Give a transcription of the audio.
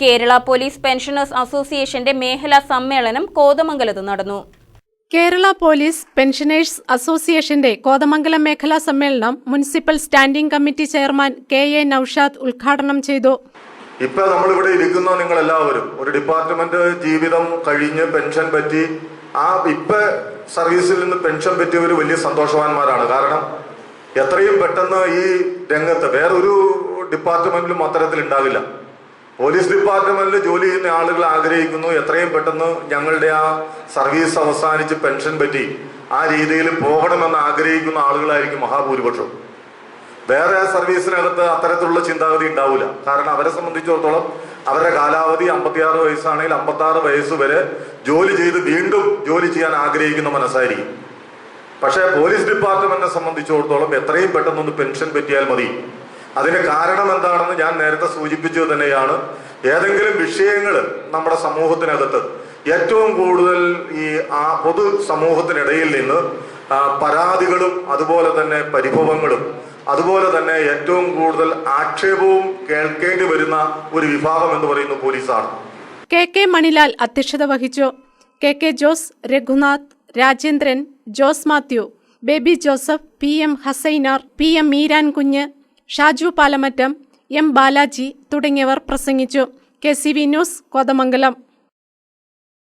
Kerala police pensioners അസോസിയേഷന്റെ മേഖലാ സമ്മേളനം കോതമംഗലത്ത് നടന്നു. കേരള പോലീസ് പെൻഷനേഴ്സ് അസോസിയേഷന്റെ കോതമംഗലം മേഖലാ സമ്മേളനം municipal standing committee chairman K A Naushad ഉദ്ഘാടനം ചെയ്തു. ഇപ്പൊ നമ്മളിവിടെ ഇരിക്കുന്ന നിങ്ങൾ എല്ലാവരും ഒരു ഡിപ്പാർട്ട്മെന്റ് ജീവിതം കഴിഞ്ഞ് പെൻഷൻ പറ്റി ആ ഇപ്പൊ സർവീസിൽ നിന്ന് പെൻഷൻ പറ്റിയവർ വലിയ സന്തോഷവാന്മാരാണ്. കാരണം എത്രയും പെട്ടെന്ന് ഈ രംഗത്ത് വേറൊരു ഡിപ്പാർട്ട്മെന്റിലും അത്തരത്തിൽ ഉണ്ടാവില്ല പോലീസ് ഡിപ്പാർട്ട്മെന്റിൽ ജോലി ചെയ്യുന്ന ആളുകൾ ആഗ്രഹിക്കുന്നു. എത്രയും പെട്ടെന്ന് ഞങ്ങളുടെ ആ സർവീസ് അവസാനിച്ച് പെൻഷൻ പറ്റി ആ രീതിയിൽ പോകണമെന്ന് ആഗ്രഹിക്കുന്ന ആളുകളായിരിക്കും മഹാഭൂരിപക്ഷം. വേറെ സർവീസിനകത്ത് അത്തരത്തിലുള്ള ചിന്താഗതി ഉണ്ടാവില്ല കാരണം അവരെ സംബന്ധിച്ചിടത്തോളം അവരുടെ കാലാവധി അമ്പത്തിയാറ് വയസ്സാണെങ്കിൽ അമ്പത്താറ് വയസ്സ് വരെ ജോലി ചെയ്ത് വീണ്ടും ജോലി ചെയ്യാൻ ആഗ്രഹിക്കുന്ന മനസ്സായിരിക്കും. പക്ഷേ പോലീസ് ഡിപ്പാർട്ട്മെന്റിനെ സംബന്ധിച്ചിടത്തോളം എത്രയും പെട്ടെന്നൊന്ന് പെൻഷൻ പറ്റിയാൽ മതി. അതിന് കാരണം എന്താണെന്ന് ഞാൻ നേരത്തെ സൂചിപ്പിച്ചത് തന്നെയാണ്. ഏതെങ്കിലും വിഷയങ്ങൾ നമ്മുടെ സമൂഹത്തിനകത്ത് ഏറ്റവും കൂടുതൽ ഈ ആ പൊതു സമൂഹത്തിനിടയിൽ നിന്ന് പരാതികളും അതുപോലെ തന്നെ പരിഭവങ്ങളും അതുപോലെ തന്നെ ഏറ്റവും കൂടുതൽ ആക്ഷേപവും കേൾക്കേണ്ടി വരുന്ന ഒരു വിഭാഗം എന്ന് പറയുന്നത് പോലീസാണ്. കെ കെ മണിലാൽ അധ്യക്ഷത വഹിച്ചു. K K Jose Raghunath Rajendran Jose Mathew Baby Joseph P M Hasainar P M Meeran Kunju Shaju Palamattam M Balaji തുടങ്ങിയവർ പ്രസംഗിച്ചു. K C V news Kothamangalam.